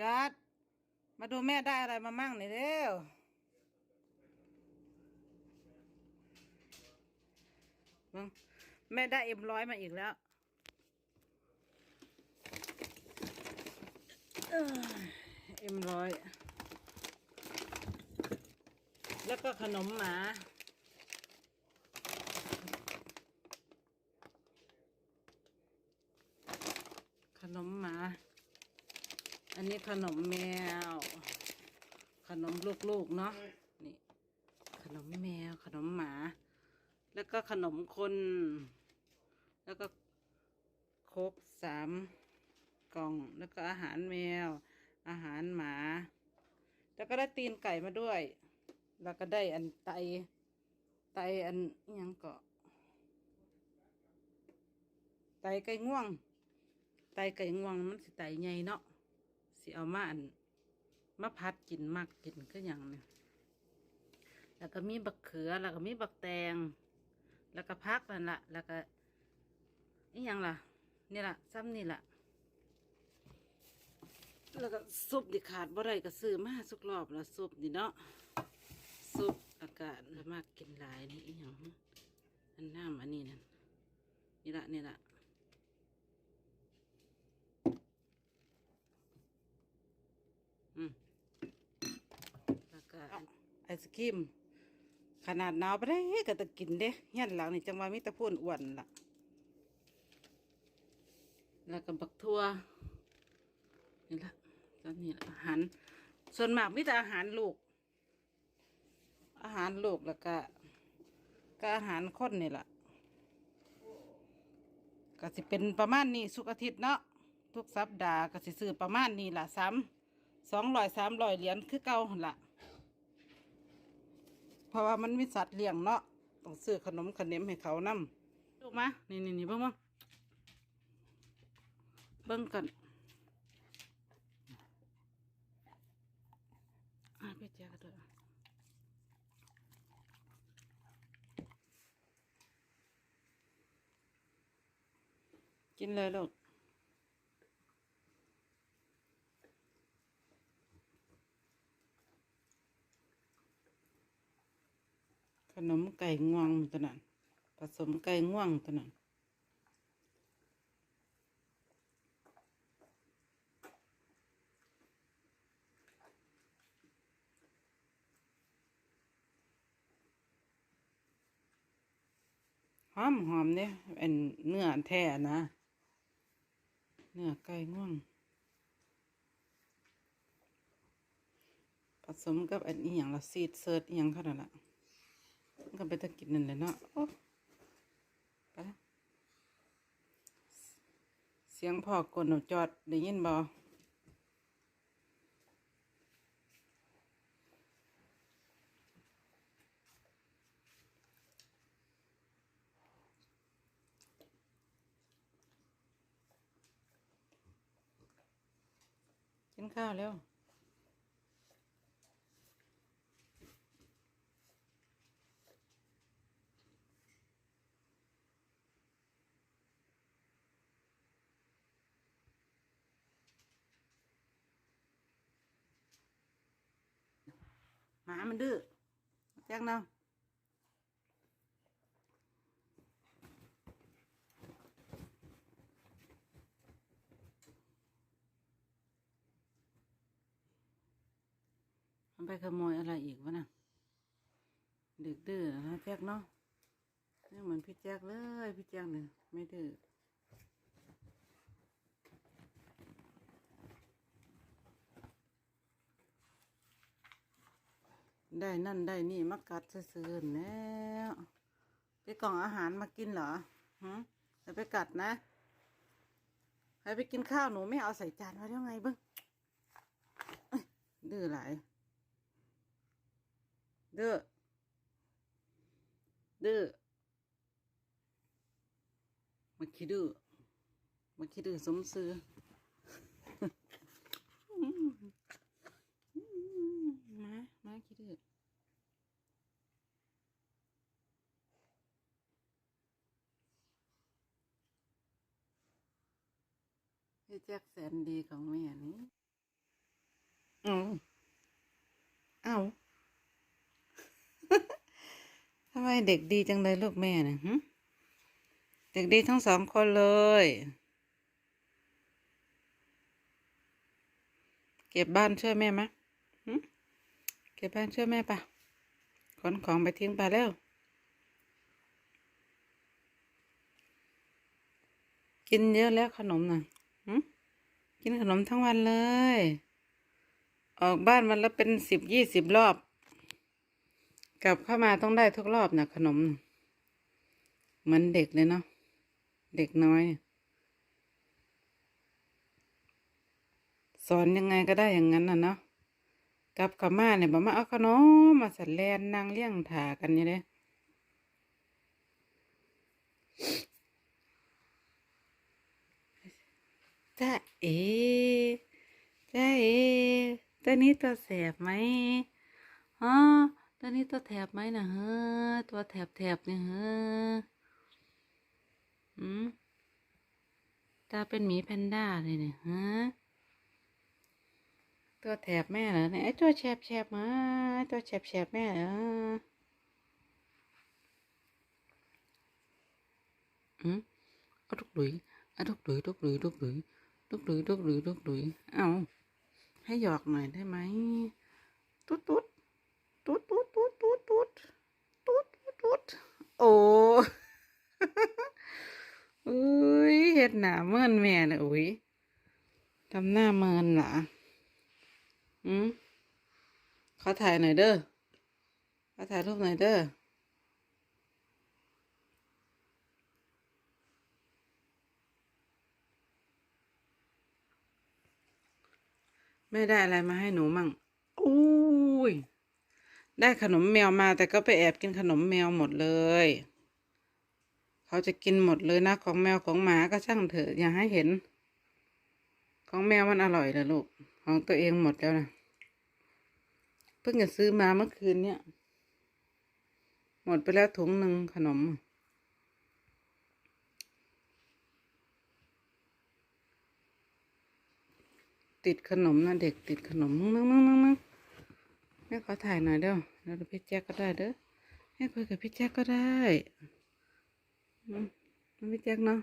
จัด มาดูแม่ได้อะไรมามั่งหน่อยเร็ว แม่ได้เอ็มร้อยมาอีกแล้วเอ็มร้อย แล้วก็ขนมหมา ขนมหมา อั นนี้ขนมแมว ขนมลูกๆเนาะนี่ขนมแมวขนมหมา แล้วก็ขนมคน แล้วก็โคกสามกล่อง แล้วก็อาหารแมว อาหารหมา แล้วก็ได้ตีนไก่มาด้วย แล้วก็ได้อันไต ไตอันยังเกาะ ไตไก่ง่วง ไตไก่ง่วงมันสิไตใหญ่เนาะ สิเอามาอันมาพัดกินมักกินก็อย่างเนี่ยแล้วก็มีบักเขือ แล้วก็มีบักแตง แล้วก็พักนั่นละแล้วก็อีหยังล่ะ นี่ล่ะซ้ำนี่ล่ะ แล้วก็ซุปดิขาดบ่ได้ก็ซื้อมาสุกรอบแล้วซุปนี่เนาะซุปอากาศมากกินหลายนี่อีหยังอันน้ำอันนี้นั่นนี่ละนี่ละอืมแล้วก็ ไอศครีมขนาดหนาวไปได้ก็ต้องกินเด้เฮียนหลังนี่จังว่ามีตะพูนอ้วนล่ะ แล้วก็บักทั่วนี่ละตอนนี้ละอาหาร ส่วนมากมีแต่อาหารลูก อาหารลูกแล้วก็ก็อาหารคนนี่ละก็สิเป็นประมาณนี้สุกอาทิตย์เนาะทุกสัปดาห์ก็สิซื้อประมาณนี้ละสามสองร้อยสามร้อยเหรียญคือเก่าหั่นละ เพราะว่ามันมีสัตว์เลี้ยงเนาะต้องซื้อขนมขนมให้เขานำลูกมานี่นี่นี่เบิ่งเบิ่งเบิ่งกันอะไปแจกกันด้วยกินเลยลูก ขนมไก่ง่วงตัวนั้นผสมไก่ง่วงตัวนั้นหอมหอมเนี่ยเป็นเนื้อแท้นะ เนื้อไก่ง่วง ผสมกับอันนี้อย่างละซีดเซิร์ตอหย่างขนาดละ มันก็ไปตะกินนั่นแหละเนาะโอ้ไปเสียงพ่อกลนจอดได้ยินบ่กินข้าวแล้ว มามันดื้อแจ้งเนาะมันไปขโมยอะไรอีกวะน่ะดึกดื้อนะแจ๊กเนาะนี่เหมือนพี่แจ๊กเลย พี่แจ๊กเนี่ยไม่ดื้อ ได้นั่นได้นี่มากัดซื่อๆแล้วไปกล่องอาหารมากินเหรอฮะจะไปกัดนะให้ไปกินข้าวหนูไม่เอาใส่จานไว้ได้ไงบิ้งดื้อหลายดื้อดื้อมาคิดดื้อมาคิดดื้อสมซื้อ แจ็คแสนดีของแม่นี้เอาเอาทำไมเด็กดีจังเลยลูกแม่นะ่ะเด็กดีทั้งสองคนเลย เก็บบ้านช่วยแม่ไหมเก็บบ้านช่วยแม่ปะขนของไปทิ้งไปแล้วกินเยอะแล้วขนมนะ่ะ กินขนมทั้งวันเลย ออกบ้านวันละเป็นสิบยี่สิบรอบ กลับเข้ามาต้องได้ทุกรอบนะขนมน่ะเหมือนเด็กเลยเนาะเด็กน้อย สอนยังไงก็ได้อย่างนั้นน่ะเนาะกลับเข้ามาเนี่ยบอกมาเอาขนมมาสันแลนนางเลี้ยงถากันอยู่เลย จ้าเอจ้าเอตัวนี้ตัวแสบไหมฮะตัวนี้ตัวแถบไหมนะเฮ้อตัวแถบแถบเนี่ยเฮ้ออืมตาเป็นหมีแพนด้าเลยเนี่ยฮะตัวแถบแม่เหรอเนี่ยไอ้ตัวแฉบแฉบมาไอ้ตัวแฉบแฉบแม่เหรออืมเอาทุกหลุยเอาทุกหลุยทุกหลุยทุกหลุย ทุกหลุยทุกหลุยทุกหลุยเอาให้หยอกหน่อยได้ไหมตุ๊ดตุ๊ดตุ๊ดตุ๊ดตุ๊ดตุ๊ดตุ๊ดตุ๊ดตุ๊ดตุ๊ดโอ้อุ้ยเห็ดหนาเมื่อนแม่เลยอุ้ยทำหน้าเมินเหรออืมขอถ่ายหน่อยเด้อขอถ่ายรูปหน่อยเด้อ ไม่ได้อะไรมาให้หนูมั่งอุ้ย ได้ขนมแมวมาแต่ก็ไปแอบกินขนมแมวหมดเลย เขาจะกินหมดเลยนะของแมวของหมาก็ช่างเถอะอย่าให้เห็น ของแมวมันอร่อยเลยลูก ของตัวเองหมดแล้วนะเพิ่งจะซื้อมาเมื่อคืนเนี่ย หมดไปแล้วถุงหนึ่งขนม ติดขนมนะเด็กติดขนมมึงมึงมึงมึงมึงแม่ขอถ่ายหน่อยเด้อแล้วพี่แจ๊กก็ได้เด้อให้คุยกับพี่แจ๊กก็ได้มพี่แจ๊กเนาะ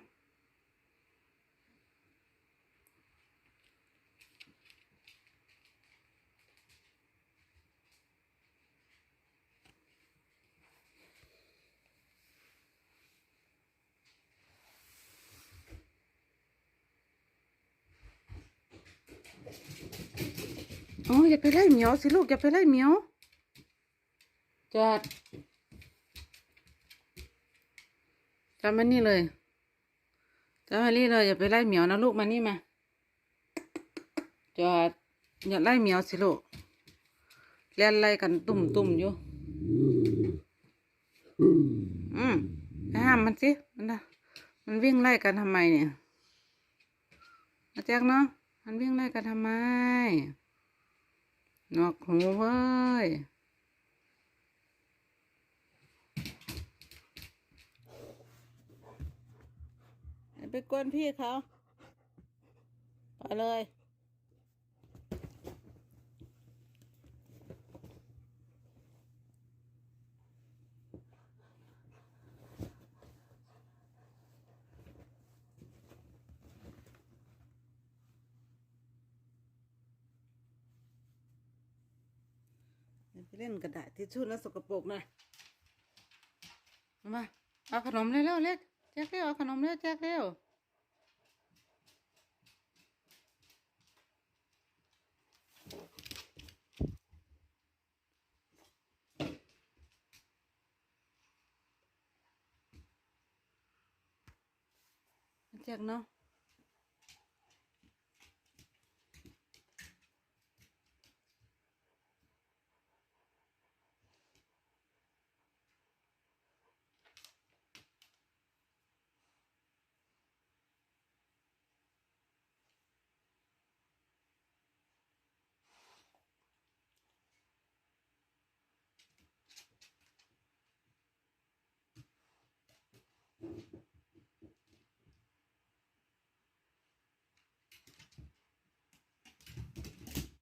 อ้ยอย่าไปไล่เหมียวสิลูกอย่าไปไล่เหมียวจอดจอดมานี่เลยจอดมานี่เลยอย่าไปไล่เหมียวนะลูกมานี่มาจอดอย่าไล่เหมียวสิลูกเล่นไล่กันตุ่มตุ่มอยู่อืมไปห้ามมันสิมันนะมันวิ่งไล่กันทำไมเนี่ยอาแจ๊กเนาะมันวิ่งไล่กันทำไม นอกหูเว้ยไปกวนพี่เขา ไปเลย ไปเล่นกระดาษทิชชู่แล้วสกปรกนะมาเอาขนมเร็วๆเล็กแจ็คเร็วเอาขนมเร็วแจ็คเร็วแจ็คเนาะ